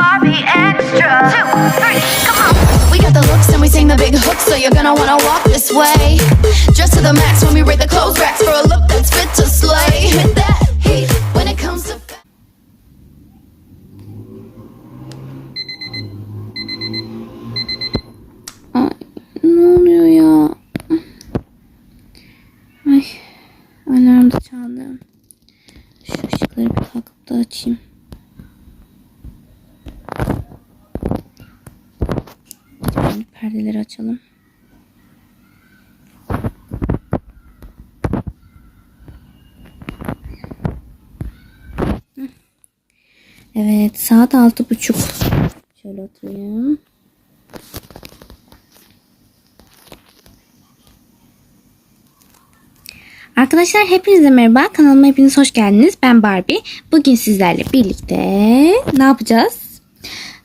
Barbie extra. Two, three, come on. We got the looks and we sing the big hook, so you're gonna wanna walk this way. Dressed to the max when we rate the clothes racks for a look that's fit to slay. Hit that heat when it comes to. Ay, ne oluyor ya? Ay, alarm da çaldı. Şu ışıkları bir kalkıp da açayım. Açalım. Evet, saat altı buçuk. Şöyle oturayım. Arkadaşlar hepinize merhaba. Kanalıma hepiniz hoş geldiniz. Ben Barbie. Bugün sizlerle birlikte ne yapacağız?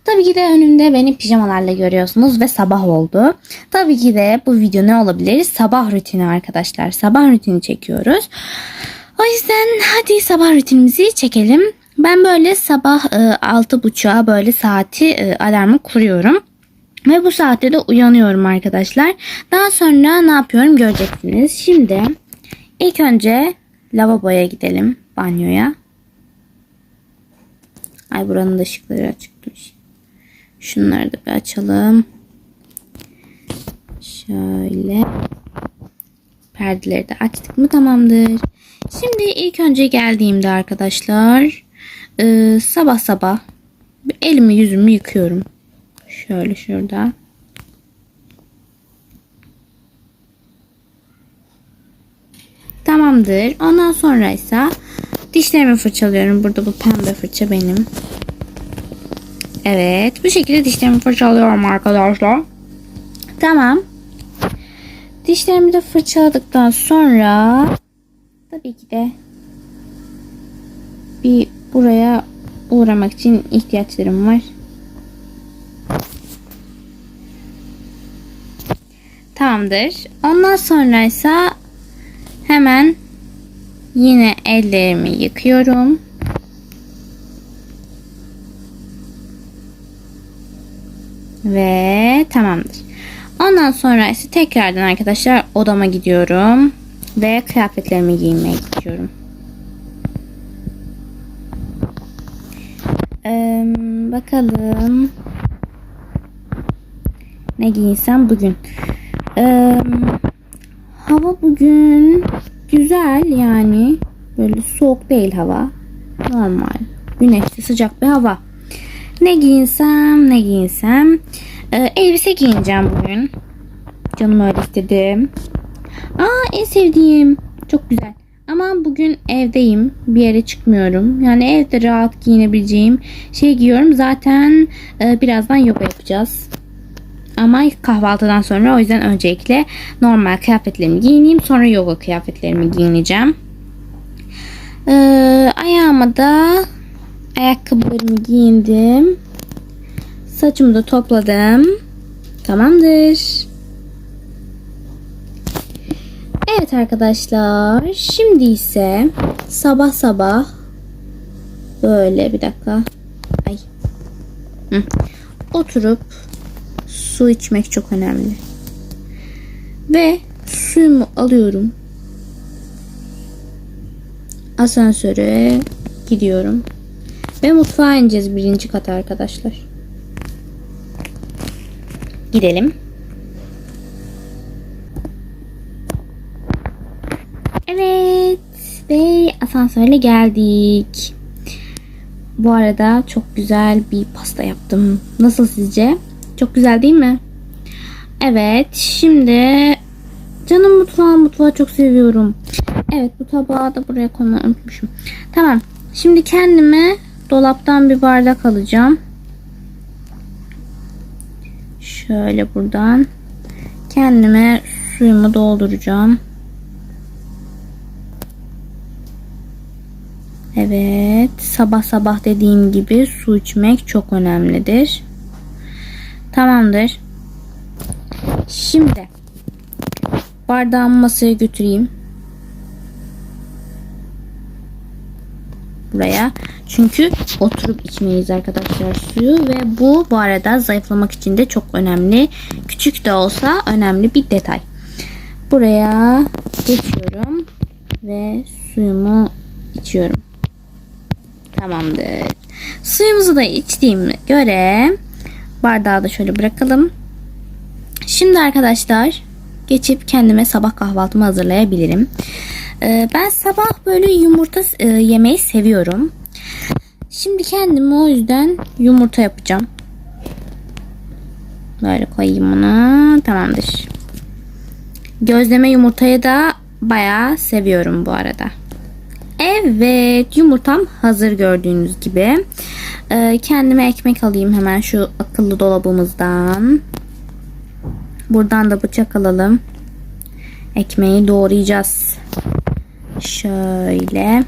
Tabii ki de önümde beni pijamalarla görüyorsunuz ve sabah oldu. Tabii ki de bu video ne olabilir? Sabah rutini arkadaşlar. Sabah rutini çekiyoruz. O yüzden hadi sabah rutinimizi çekelim. Ben böyle sabah e, 6.30'a böyle saati e, alarmı kuruyorum. Ve bu saatte de uyanıyorum arkadaşlar. Daha sonra ne yapıyorum göreceksiniz. Şimdi ilk önce lavaboya gidelim. Banyoya. Ay buranın da ışıkları açıkmış. Şunları da bir açalım. Şöyle. Perdeleri de açtık mı tamamdır. Şimdi ilk önce geldiğimde arkadaşlar e, sabah sabah elimi yüzümü yıkıyorum. Şöyle şurada. Tamamdır. Ondan sonra ise dişlerimi fırçalıyorum. Burada bu pembe fırça benim. Evet. Bu şekilde dişlerimi fırçalıyorum arkadaşlar. Tamam. Dişlerimi de fırçaladıktan sonra tabii ki de bir buraya uğramak için ihtiyaçlarım var. Tamamdır. Ondan sonra ise hemen yine ellerimi yıkıyorum. Ve tamamdır. Ondan sonra ise tekrardan arkadaşlar odama gidiyorum. Ve kıyafetlerimi giymeye gidiyorum. Ee, bakalım. Ne giysem bugün. Ee, hava bugün güzel yani. Böyle soğuk değil hava. Normal. Güneşli sıcak bir hava. Ne giyinsem ne giyinsem. Ee, elbise giyineceğim bugün. Canım öyle istedi. Aa en sevdiğim. Çok güzel. Ama bugün evdeyim. Bir yere çıkmıyorum. Yani evde rahat giyinebileceğim şey giyiyorum. Zaten e, birazdan yoga yapacağız. Ama kahvaltıdan sonra o yüzden öncelikle normal kıyafetlerimi giyineyim. Sonra yoga kıyafetlerimi giyineceğim. Ee, ayağıma da ayakkabılarımı giyindim. Saçımı da topladım. Tamamdır. Evet arkadaşlar. Şimdi ise sabah sabah böyle bir dakika. Ay. Hı. Oturup su içmek çok önemli. Ve suyumu alıyorum. Asansöre gidiyorum. Ve mutfağa ineceğiz birinci kata arkadaşlar. Gidelim. Evet. Ve asansörle geldik. Bu arada çok güzel bir pasta yaptım. Nasıl sizce? Çok güzel değil mi? Evet. Şimdi canım mutfağı mutfağı çok seviyorum. Evet bu tabağı da buraya koymayı unutmuşum. Tamam. Şimdi kendime dolaptan bir bardak alacağım. Şöyle buradan kendime suyumu dolduracağım. Evet, sabah sabah dediğim gibi su içmek çok önemlidir. Tamamdır. Şimdi bardağımı masaya götüreyim. Buraya. Çünkü oturup içmeyiz arkadaşlar suyu ve bu bu arada zayıflamak için de çok önemli. Küçük de olsa önemli bir detay. Buraya geçiyorum ve suyumu içiyorum. Tamamdır. Suyumuzu da içtiğime göre bardağı da şöyle bırakalım. Şimdi arkadaşlar geçip kendime sabah kahvaltımı hazırlayabilirim. Ee, ben sabah böyle yumurta e, yemeyi seviyorum. Şimdi kendime o yüzden yumurta yapacağım. Böyle koyayım onu. Tamamdır. Gözleme yumurtayı da bayağı seviyorum bu arada. Evet yumurtam hazır gördüğünüz gibi. Ee, kendime ekmek alayım hemen şu akıllı dolabımızdan. Buradan da bıçak alalım. Ekmeği doğrayacağız. Şöyle.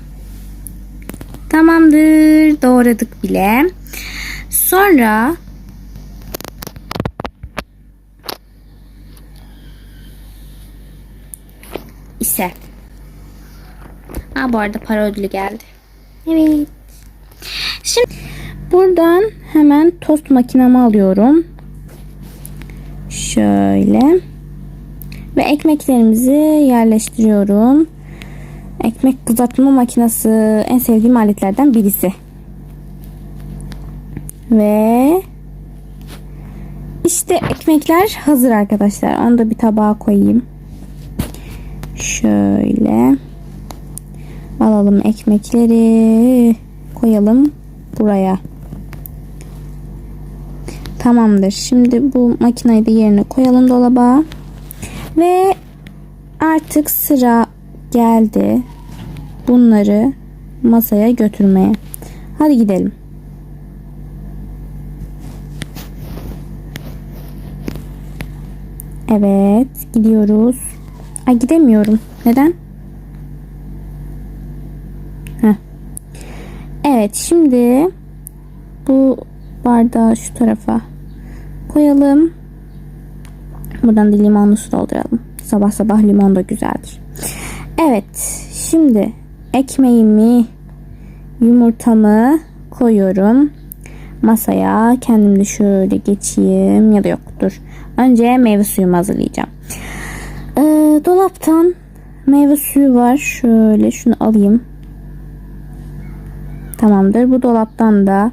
Tamamdır. Doğradık bile. Sonra ise Ha bu arada para ödülü geldi. Evet. Şimdi buradan hemen tost makinamı alıyorum. Şöyle. Ve ekmeklerimizi yerleştiriyorum. Ekmek kızartma makinesi en sevdiğim aletlerden birisi. Ve işte ekmekler hazır arkadaşlar. Onu da bir tabağa koyayım. Şöyle. Alalım ekmekleri. Koyalım buraya. Tamamdır. Şimdi bu makineyi de yerine koyalım dolaba. Ve artık sıra geldi. Bunları masaya götürmeye. Hadi gidelim. Evet, gidiyoruz. Ay gidemiyorum. Neden? Heh. Evet, şimdi bu bardağı şu tarafa koyalım. Buradan da limonlu su dolduralım. Sabah sabah limon da güzeldir. Evet. Şimdi ekmeğimi, yumurtamı koyuyorum. Masaya kendim de şöyle geçeyim ya da yok dur. Önce meyve suyumu hazırlayacağım. Ee, dolaptan meyve suyu var. Şöyle şunu alayım. Tamamdır. Bu dolaptan da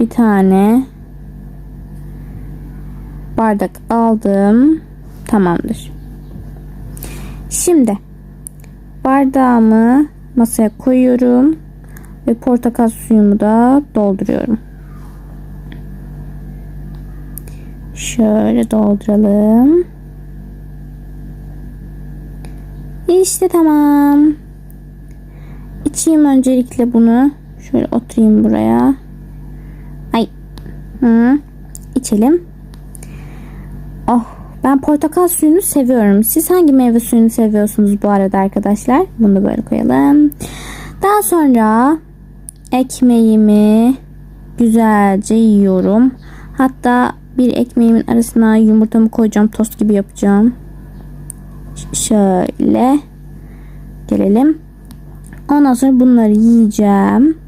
bir tane bardak aldım. Tamamdır. Şimdi bardağımı masaya koyuyorum ve portakal suyumu da dolduruyorum. Şöyle dolduralım. İşte tamam. İçeyim öncelikle bunu. Şöyle oturayım buraya. Ay. Hı. İçelim. Oh ben portakal suyunu seviyorum. Siz hangi meyve suyunu seviyorsunuz bu arada arkadaşlar? Bunu da böyle koyalım. Daha sonra ekmeğimi güzelce yiyorum. Hatta bir ekmeğimin arasına yumurtamı koyacağım. Tost gibi yapacağım. Ş- şöyle gelelim. Ondan sonra bunları yiyeceğim.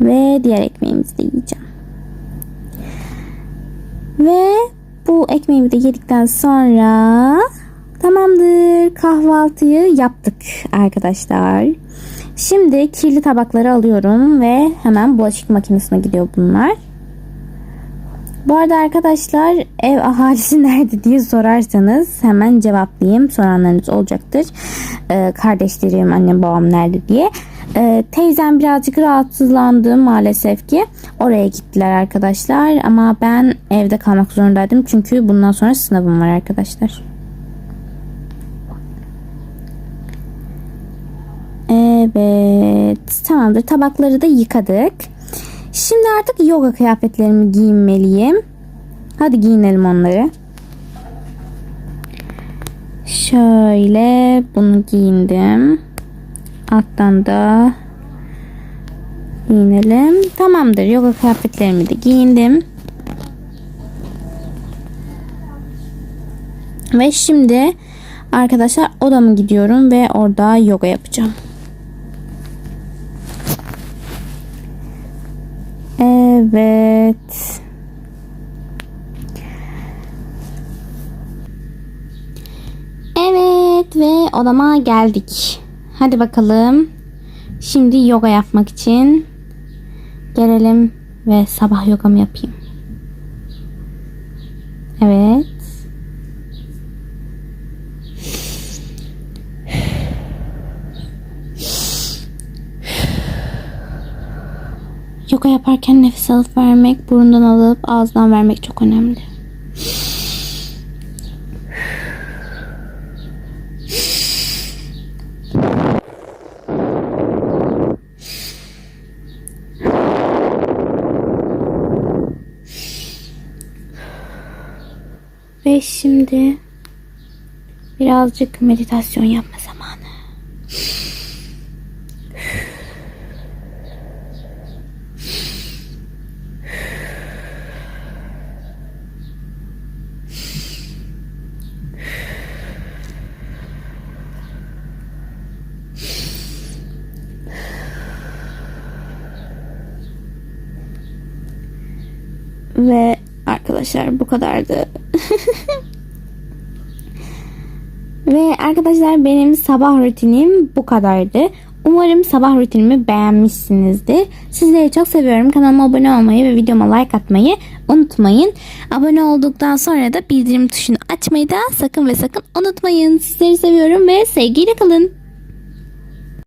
Ve diğer ekmeğimizi de yiyeceğim. Ve bu ekmeğimi de yedikten sonra tamamdır kahvaltıyı yaptık arkadaşlar. Şimdi kirli tabakları alıyorum ve hemen bulaşık makinesine gidiyor bunlar. Bu arada arkadaşlar ev ahalisi nerede diye sorarsanız hemen cevaplayayım. Soranlarınız olacaktır. Ee, kardeşlerim, annem, babam nerede diye. Ee, teyzem birazcık rahatsızlandı maalesef ki. Oraya gittiler arkadaşlar. Ama ben evde kalmak zorundaydım. Çünkü bundan sonra sınavım var arkadaşlar. Evet. Tamamdır. Tabakları da yıkadık. Şimdi artık yoga kıyafetlerimi giyinmeliyim. Hadi giyinelim onları. Şöyle bunu giyindim alttan da giyinelim. Tamamdır. Yoga kıyafetlerimi de giyindim. Ve şimdi arkadaşlar odamı gidiyorum ve orada yoga yapacağım. Evet. Evet ve odama geldik. Hadi bakalım. Şimdi yoga yapmak için gelelim ve sabah yogamı yapayım. Evet. Yoga yaparken nefes alıp vermek, burundan alıp ağızdan vermek çok önemli. Ve şimdi birazcık meditasyon yapma zamanı. Ve arkadaşlar bu kadardı. Ve arkadaşlar benim sabah rutinim bu kadardı. Umarım sabah rutinimi beğenmişsinizdir. Sizleri çok seviyorum. Kanalıma abone olmayı ve videoma like atmayı unutmayın. Abone olduktan sonra da bildirim tuşunu açmayı da sakın ve sakın unutmayın. Sizleri seviyorum ve sevgiyle kalın.